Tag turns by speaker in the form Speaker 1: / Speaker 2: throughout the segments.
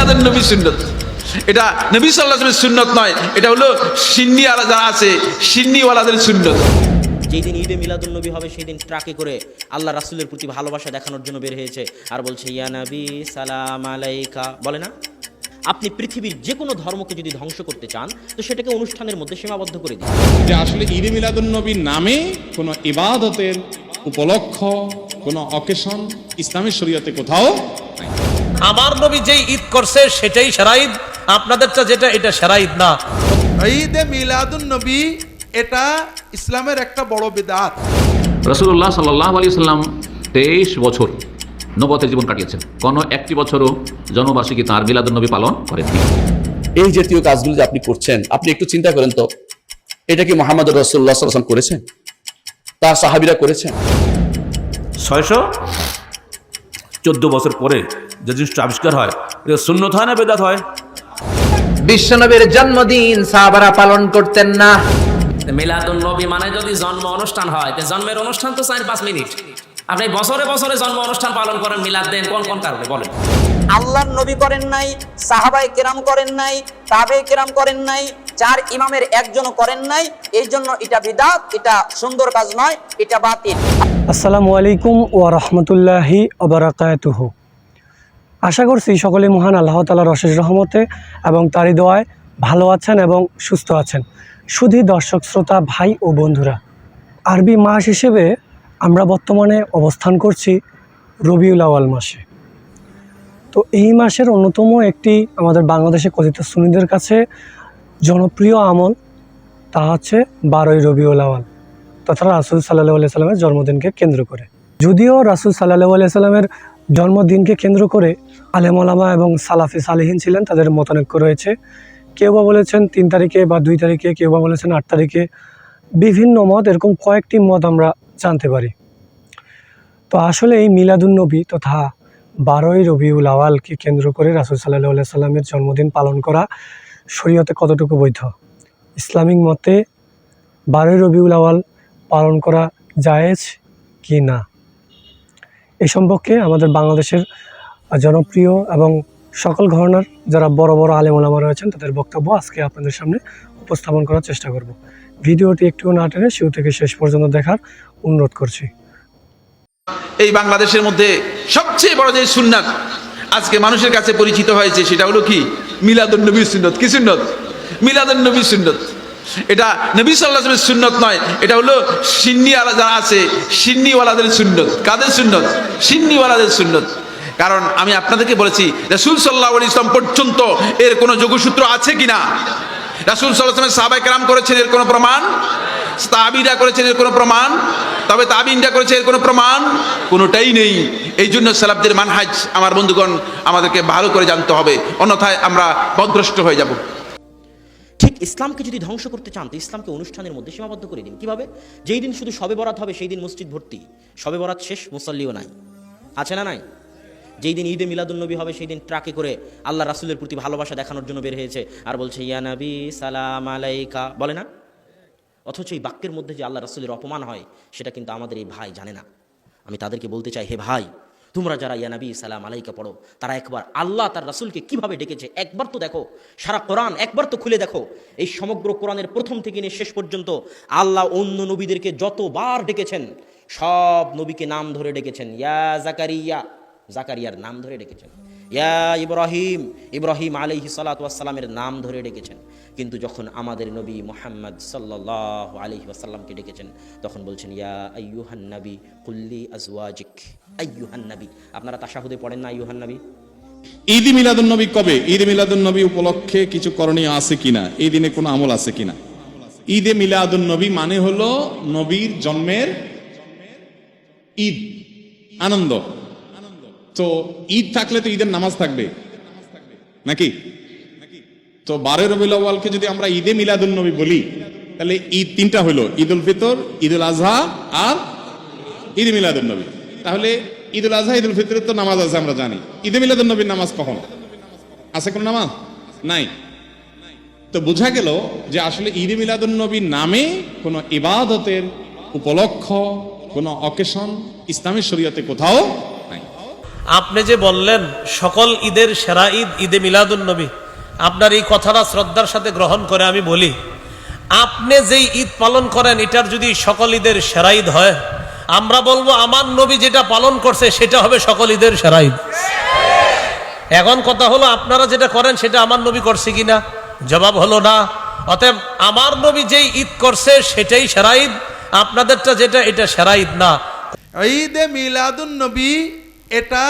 Speaker 1: মিলাদুন নবী সুন্নত। এটা নবী সাল্লাহ সুন্নত নয় এটা হলো সিন্নি আলা যারা আছে সিন্নিওয়ালাদের সুন্নত।
Speaker 2: যেই দিন ঈদে মিলাদুল নবী হবে সেই দিন ট্রাকে করে আল্লাহ রাসুলের প্রতি ভালোবাসা দেখানোর জন্য বের হয়েছে আর বলছে ইয়া নবী সালাম আলাইকা। বলে না? আপনি পৃথিবীর যে কোনো ধর্মকে যদি ধ্বংস করতে চান তো সেটাকে অনুষ্ঠানের মধ্যে সীমাবদ্ধ করে দিন।
Speaker 3: যে আসলে ঈদে মিলাদুন্নবীর নামে কোনো ইবাদতের উপলক্ষ কোনো অকেশন ইসলামের শরীয়তে কোথাও।
Speaker 4: আমার নবী যেই ঈদ করছে সেটাই সেরা ঈদ। আপনাদেরটা যেটা এটা সেরা ঈদ না।
Speaker 5: ঈদে মিলাদুন নবী এটা ইসলামের একটা বড় বিদাত।
Speaker 6: রসুল্লাহ সাল্লাহ আলী সাল্লাম তেইশ বছর নবতের জীবন কাটিয়েছেন। কোনো একটি বছরও জনবার্ষিকী তাঁর মিলাদুন্নবী পালন করেননি।
Speaker 7: এই জাতীয় কাজগুলো যে আপনি করছেন আপনি একটু চিন্তা করেন তো এটা কি মোহাম্মদ রসুল্লাহ সাল্লাম করেছেন তার সাহাবিরা করেছেন
Speaker 8: ছয়শো? চোদ্দ বছর পরে যে জিনিসটা আবিষ্কার হয় এটা শূন্যত হয় না বেদাত হয়?
Speaker 9: বিশ্বনবীর জন্মদিন সাহাবারা পালন করতেন না।
Speaker 10: মিলাদুন নবী মানে যদি জন্ম অনুষ্ঠান হয় তো জন্মের অনুষ্ঠান তো চার পাঁচ মিনিট। আপনি বছরে বছরে জন্ম অনুষ্ঠান পালন করেন মিলাদ দেন কোন কোন কারণে বলেন?
Speaker 11: আল্লাহর নবী করেন নাই সাহাবাই কেরাম করেন নাই তাবে কেরাম করেন নাই চার ইমামের একজনও করেন নাই এই জন্য এটা বিদাত এটা সুন্দর কাজ নয় এটা বাতিল।
Speaker 12: আসসালামু আলাইকুম ওয়া রাহমাতুল্লাহি অবরাকাতুহ আশা করছি সকলে মহান আল্লাহ তালার অশেষ রহমতে এবং তারই দোয়ায় ভালো আছেন এবং সুস্থ আছেন। শুধু দর্শক, শ্রোতা, ভাই ও বন্ধুরা, আরবি মাস হিসেবে আমরা বর্তমানে অবস্থান করছি রবিউল আওয়াল মাসে। তো এই মাসের অন্যতম একটি আমাদের বাংলাদেশে কথিত সুনিদের কাছে জনপ্রিয় আমল তা হচ্ছে বারোই রবিউল আওয়াল তথা রাসুল সাল্লাহ আলিয়া সাল্লামের জন্মদিনকে কেন্দ্র করে। যদিও রাসুল সাল্লাহ আলিয়া সাল্লামের জন্মদিনকে কেন্দ্র করে আলেমলামা এবং সালাফি সালেহীন ছিলেন, তাদের মতানৈক্য রয়েছে। কেউ বা বলেছেন তিন তারিখে বা দুই তারিখে, কেউ বা বলেছেন আট তারিখে। বিভিন্ন মত, এরকম কয়েকটি মত আমরা জানতে পারি। তো আসলে এই মিলাদুন্নবী তথা বারোই রবিউল আওয়ালকে কেন্দ্র করে রাসুল সাল্লাহ সাল্লামের জন্মদিন পালন করা শরীয়তে কতটুকু বৈধ? ইসলামিক মতে বারোই রবিউল আওয়াল পালন করা জায়েজ কি না? এ সম্পর্কে আমাদের বাংলাদেশের জনপ্রিয় এবং সকল ঘরানার যারা বড় বড় আলেম ওলামা রয়েছেন, তাদের বক্তব্য আজকে আপনাদের সামনে উপস্থাপন করার চেষ্টা করব। ভিডিওটি একটু না টেনে শুরু থেকে শেষ পর্যন্ত দেখার অনুরোধ করছি।
Speaker 1: এই বাংলাদেশের মধ্যে সবচেয়ে বড় যে সুন্নাত আজকে মানুষের কাছে পরিচিত হয়েছে, সেটা হলো কি? মিলাদুন নবী সুন্নত। কি সুন্নত? মিলাদুন নবী সুন্নত। এটা নবী সাল্লাহ সুন্নত নয়। এটা হলো সিন্নি আলা যারা আছে, সিন্নিওয়ালাদের সুন্নত। কাদের সুন্নত? সিন্নিওয়ালাদের সুন্নত। কারণ আমি আপনাদেরকে বলেছি, রাসুল সাল্লাহ ইসলাম পর্যন্ত এর কোনো যোগসূত্র আছে কিনা? রাসুল সাল্লাহ সাহাবাই কালাম করেছেন এর কোনো প্রমাণ? তাবিরা করেছেন এর কোনো প্রমাণ? তবে তাবিনটা করেছে এর কোনো প্রমাণ? কোনোটাই নেই। এই জন্য সালাবদের মানহাজ, আমার বন্ধুগণ, আমাদেরকে ভালো করে জানতে হবে। অন্যথায় আমরা পদভ্রষ্ট হয়ে যাব।
Speaker 2: ইসলামকে যদি ধ্বংস করতে চান, তো ইসলামকে অনুষ্ঠানের মধ্যে সীমাবদ্ধ করে দিন। কীভাবে? যেই দিন শুধু সবে বরাত হবে, সেই দিন মসজিদ ভর্তি। সবে বরাত শেষ, মুসল্লিও নাই। আছে না নাই? যেই দিন ঈদে মিলাদুন্নবী হবে, সেই দিন ট্রাকে করে আল্লাহ রাসুলের প্রতি ভালোবাসা দেখানোর জন্য বের হয়েছে। আর বলছে, ইয়া সালাম আলাইকা। বলে না? অথচ এই বাক্যের মধ্যে যে আল্লাহ রাসুলের অপমান হয়, সেটা কিন্তু আমাদের এই ভাই জানে না। আমি তাদেরকে বলতে চাই, হে ভাই তোমরা যারা ইয়ানাবি সালাম আলাইকে পড়ো, তারা একবার আল্লাহ তার রাসুলকে কীভাবে ডেকেছে? একবার তো দেখো, সারা কোরআন একবার তো খুলে দেখো। এই সমগ্র কোরআনের প্রথম থেকে নিয়ে শেষ পর্যন্ত আল্লাহ অন্য নবীদেরকে যতবার ডেকেছেন, সব নবীকে নাম ধরে ডেকেছেন। ইয়া জাকারিয়া, জাকারিয়ার নাম ধরে ডেকেছেন। ইয়া ইব্রাহিম ইব্রাহিম আলাইহি সালাতামের নাম ধরে ডেকেছেন। কিন্তু যখন আমাদের নবী মোহাম্মদ সাল্লাহ আলহি আসাল্লামকে ডেকেছেন, তখন বলছেন, ইয়া আইয়ুহান নবী, কুল্লি আজওয়াজিক। আইয়ুহান নবী। আপনারা তাশাহুদে পড়েন না আইয়ুহান নবী?
Speaker 3: ঈদ মিলাদুন্নবী কবে? ঈদ মিলাদুন্নবী উপলক্ষে কিছু করণীয় আছে কিনা? এই দিনে কোনো আমল আছে কিনা? ঈদে মিলাদুন্নবী মানে হলো নবীর জন্মের ঈদ, আনন্দ। তো ঈদ থাকলে তো ঈদের নামাজ থাকবে। নাকি? তো বারো রবিউল আউয়ালকে যদি আমরা ঈদে মিলাদুল নবী বলি, তাহলে ঈদ তিনটা হলো ঈদ উল ফিতর ঈদ উল আজহা আর ঈদ মিলাদুল নবী। তাহলে ঈদ উল আজহা ঈদ উল ফিতরের তো নামাজ আছে, আমরা জানি। ঈদে মিলাদুল নবীর নামাজ কখন? আছে কোন নামাজ? নাই। তো বোঝা গেল যে আসলে ঈদে মিলাদুল নবীর নামে কোনো ইবাদতের উপলক্ষ, কোনো অকেশন ইসলামের শরীয়তে কোথাও নাই।
Speaker 4: আপনি যে বললেন, সকল ঈদের সেরা ঈদ ঈদে মিলাদুন নবী, আপনার এই কথাটা শ্রদ্ধার সাথে গ্রহণ করে আমি বলি, আপনি যেই ঈদ পালন করেন, এটার যদি সকল ঈদের সেরা ঈদ হয় আমরা বলব আমার নবী যেটা পালন করছে, সেটা হবে সকল ঈদের সেরা ঈদ। এখন কথা হলো, আপনারা যেটা করেন, সেটা আমার নবী করছে কিনা? জবাব হলো না। অতএব আমার নবী যেই ঈদ করছে, সেটাই সেরা ঈদ। আপনাদেরটা যেটা, এটা সেরা ঈদ না।
Speaker 5: ঈদে মিলাদুন নবী, এটা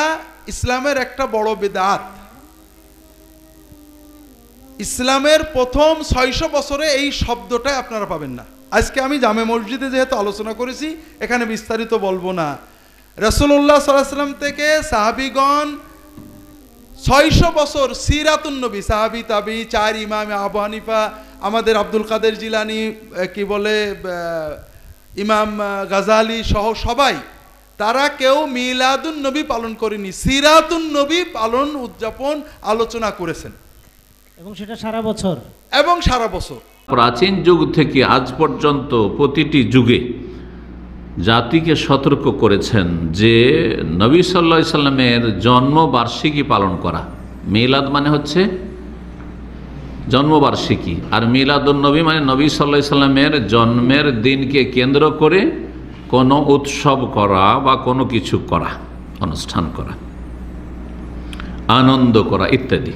Speaker 5: ইসলামের একটা বড় বেদাত। ইসলামের প্রথম ছয়শো বছরে এই শব্দটা আপনারা পাবেন না। আজকে আমি জামে মসজিদে যেহেতু আলোচনা করেছি এখানে বিস্তারিত বলব না। রসুল্লাহ সাল্লাম থেকে সাহাবিগণ ছয়শো বছর সিরাতুন নবী সাহাবি তাবি চার ইমাম আবু হানিফা আমাদের আব্দুল কাদের জিলানি কি বলে ইমাম গাজালি সহ সবাই তারা কেউ মিলাদুন নবী পালন করেনি সিরাতুন নবী পালন উদযাপন আলোচনা করেছেন।
Speaker 12: এবং সেটা সারা বছর?
Speaker 5: এবং সারা বছর।
Speaker 6: প্রাচীন যুগ থেকে আজ পর্যন্ত প্রতিটি যুগে জাতিকে সতর্ক করেছেন যে নবী সাল্লা সাল্লামের জন্মবার্ষিকী পালন করা। মিলাদ মানে হচ্ছে জন্মবার্ষিকী। আর মিলাদুন্নবী মানে নবী সাল্লা সাল্লামের জন্মের দিনকে কেন্দ্র করে কোনো উৎসব করা বা কোনো কিছু করা, অনুষ্ঠান করা, আনন্দ করা ইত্যাদি।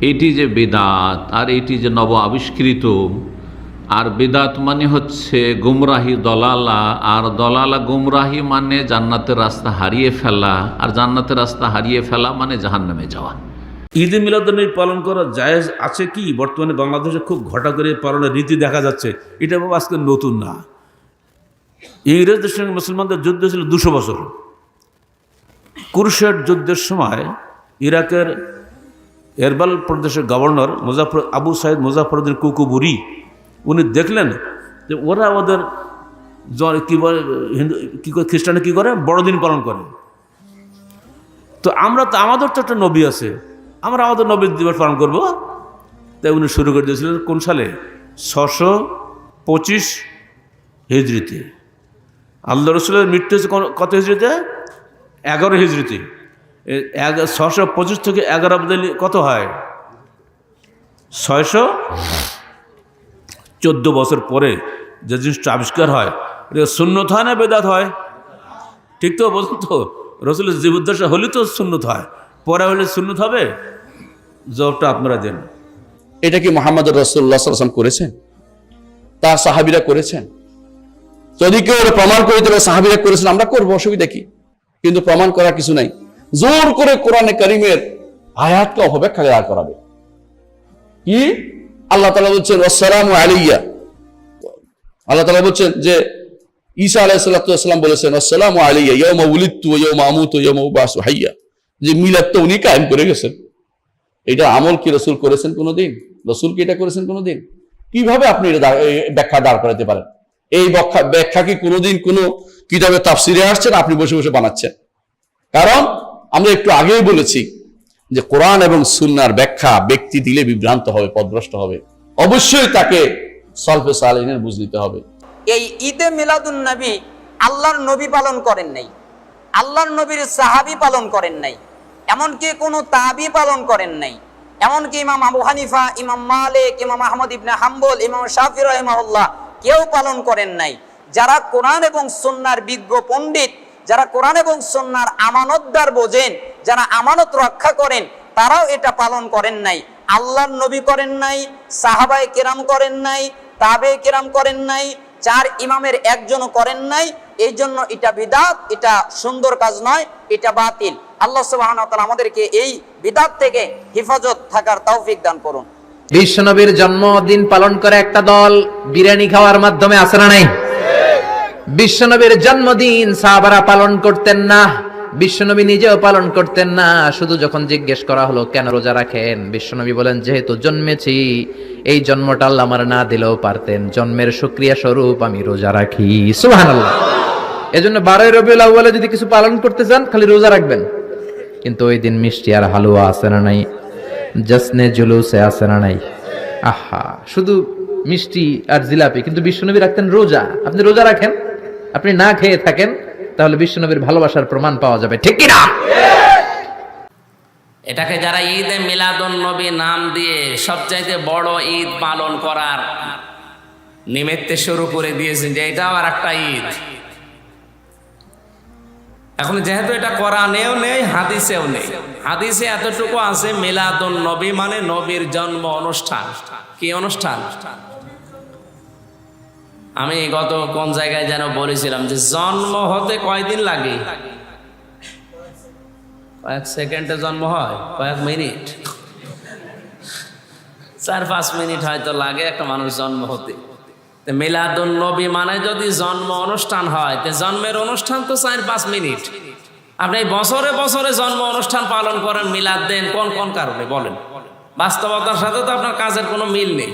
Speaker 6: এটি যে বেদাত আর এটি যে নব আবিষ্কৃত, আর বেদাত মানে হচ্ছে গুমরাহি দলালা, আর দলালা গুমরাহি মানে জান্নাতের রাস্তা হারিয়ে ফেলা, আর জান্নাতের রাস্তা হারিয়ে ফেলা মানে জাহান্নামে যাওয়া।
Speaker 8: ঈদে মিলাদুন্নবী পালন করা জায়েজ আছে কি? বর্তমানে বাংলাদেশে খুব ঘটা করে পালনের রীতি দেখা যাচ্ছে। এটা বাবা আজকে নতুন না। ইংরেজদের সঙ্গে মুসলমানদের যুদ্ধ ছিল দুশো বছর। কুরশের যুদ্ধের সময় ইরাকের এরবাল প্রদেশের governor Muzaffar Abu Said Muzaffaruddin Kukburi, উনি দেখলেন যে ওরা ওদের কি বলে, হিন্দু কী করে খ্রিস্টানে কী করে? বড়দিন পালন করে। তো আমরা তো, আমাদের তো একটা নবী আছে, আমরা আমাদের নবী দিবস পালন করব। তাই উনি শুরু করে দিয়েছিলেন কোন সালে? ছশো পঁচিশ হিজড়িতে। আল্লাহ রসুলের মৃত্যু হচ্ছে কত হিজড়িতে? এগারো হিজড়িতে। ছশো পঁচিশ থেকে এগারো বদলি কত হয়? ছয়শো চোদ্দ বছর পরে যে জিনিসটা আবিষ্কার হয় শূন্যত হয় না বেদাত হয়? ঠিক তো বলুন তো, রসুলের জীবদ্দশা হলে তো শূন্যত হয়, পরে হলে শূন্যত হবে? জবটা আপনারা দেন।
Speaker 7: এটা কি মোহাম্মদ রসুল্লাহ করেছেন? তার সাহাবিরা করেছেন? যদি কেউ প্রমাণ করে দেবে সাহাবিরা করেছেন, আমরা করব, অসুবিধা কি? কিন্তু প্রমাণ করার কিছু নাই। জোর করে কোরআনে করিমের আয়াতকে অপব্যাখ্যা দাঁড় করাবে। কি? আল্লাহ তালা বলছেন আসসালাম আলিয়া আল্লাহ তালা বলছেন যে, ঈসা আলাইসাল্লাম বলেছেন আসসালাম আলিয়া ইয়মা উলিত্তু ইয়মা আমুত ইয়মা উবাসু হাইয়া। যে মিলাদ তো উনি কায়েম করে গেছেন। এটা আমল কি রসুল করেছেন কোনোদিন? রসুল কি এটা করেছেন কোনোদিন? কীভাবে আপনি এটা ব্যাখ্যা দাঁড় করাতে পারেন? এই ব্যাখ্যা কি কোনোদিন কোনো কিতাবে তাফসিরে আসছেন আপনি বসে বসে বানাচ্ছেন? কারণ আমরা একটু আগেই বলেছি যে কোরআন এবং সুন্নার ব্যাখ্যা ব্যক্তি দিলে বিভ্রান্ত হবে, পদভ্রষ্ট হবে। অবশ্যই তাকে সলফে সালিনের বুঝ নিতে হবে।
Speaker 11: এই ঈদে মিলাদুন নবী আল্লাহর নবী পালন করেন নাই। আল্লাহর নবীর সাহাবি পালন করেন নাই। এমনকি কোনো তাবি পালন করেন নাই। এমনকি ইমাম আবু হানিফা, ইমাম মালিক, ইমাম আহমদ ইবনে হাম্বল, ইমাম শাফি রহমাউল্লাহ কেউ পালন করেন নাই। যারা কোরআন এবং সন্ন্যার বিজ্ঞ পণ্ডিত যারা কোরআন এবং সন্ন্যার আমানতদার বোঝেন, যারা আমানত রক্ষা করেন, তারাও এটা পালন করেন নাই। আল্লাহর নবী করেন নাই, সাহাবায় কেরাম করেন নাই তাবে কেরাম করেন নাই, চার ইমামের একজনও করেন নাই এই জন্য এটা বিদাত, এটা সুন্দর কাজ নয়, এটা বাতিল। আল্লাহ ওয়া আমাদেরকে এই বিদাত থেকে হেফাজত থাকার তৌফিক দান করুন।
Speaker 9: বিশ্বনবীর জন্মদিন পালন করে একটা দল বিরিয়ানি খাওয়ার মাধ্যমে আসে না নাই? বিশ্বনবীর জন্মদিন সাহাবারা পালন করতেন না, বিশ্বনবী নিজেও পালন করতেন না। শুধু যখন জিজ্ঞেস করা হলো, কেন রোজা রাখেন? বিশ্বনবী বলেন, যেহেতু জন্মেছি, এই জন্মটা আল্লাহ আমার না দিলেও পারতেন। জন্মের সুক্রিয়া স্বরূপ আমি রোজা রাখি। সুবহানাল্লাহ। এজন্য বারোই রবিউল আউ্বালে যদি কিছু পালন করতে চান, খালি রোজা রাখবেন। কিন্তু ওই দিন মিষ্টি আর হালুয়া আছে না নাই? জসনে জুলুসে আছে না নাই? আহা, শুধু মিষ্টি আর জিলাপি, কিন্তু বিশ্বনবী রাখতেন রোজা। আপনি রোজা রাখেন? আপনি না খেয়ে থাকেন, তাহলে বিশ্বনবীর ভালোবাসার প্রমাণ পাওয়া যাবে। ঠিক কিনা?
Speaker 10: এটাকে যারা ঈদে মিলাদুন নবী নাম দিয়ে সবচাইতে বড় ঈদ পালন করার নিমিত্তে শুরু করে দিয়েছেন যে এটাও আর একটা ঈদ। এখন যেহেতু এটা কোরআনেও নেই, হাদিসেও নেই। হাদিসে এতটুকু আছে মিলাদুন নবী মানে নবীর জন্ম অনুষ্ঠান। কি অনুষ্ঠান? আমি গত কোন জায়গায় যেন বলেছিলাম যে জন্ম হতে কয়দিন লাগে? কয়েক সেকেন্ডে জন্ম হয়, কয়েক মিনিট। চার, পাঁচ মিনিট হয়তো লাগে একটা মানুষ জন্ম হতে। তো মিলাদুন নবী মানে যদি জন্ম অনুষ্ঠান হয়, তো জন্মের অনুষ্ঠান তো চার, পাঁচ মিনিট। আপনি বছরে বছরে জন্ম অনুষ্ঠান পালন করেন, মিলাদ দেন, কোন কোন কারণে বলেন? বাস্তবতার সাথে তো আপনার কাজের কোনো মিল নেই।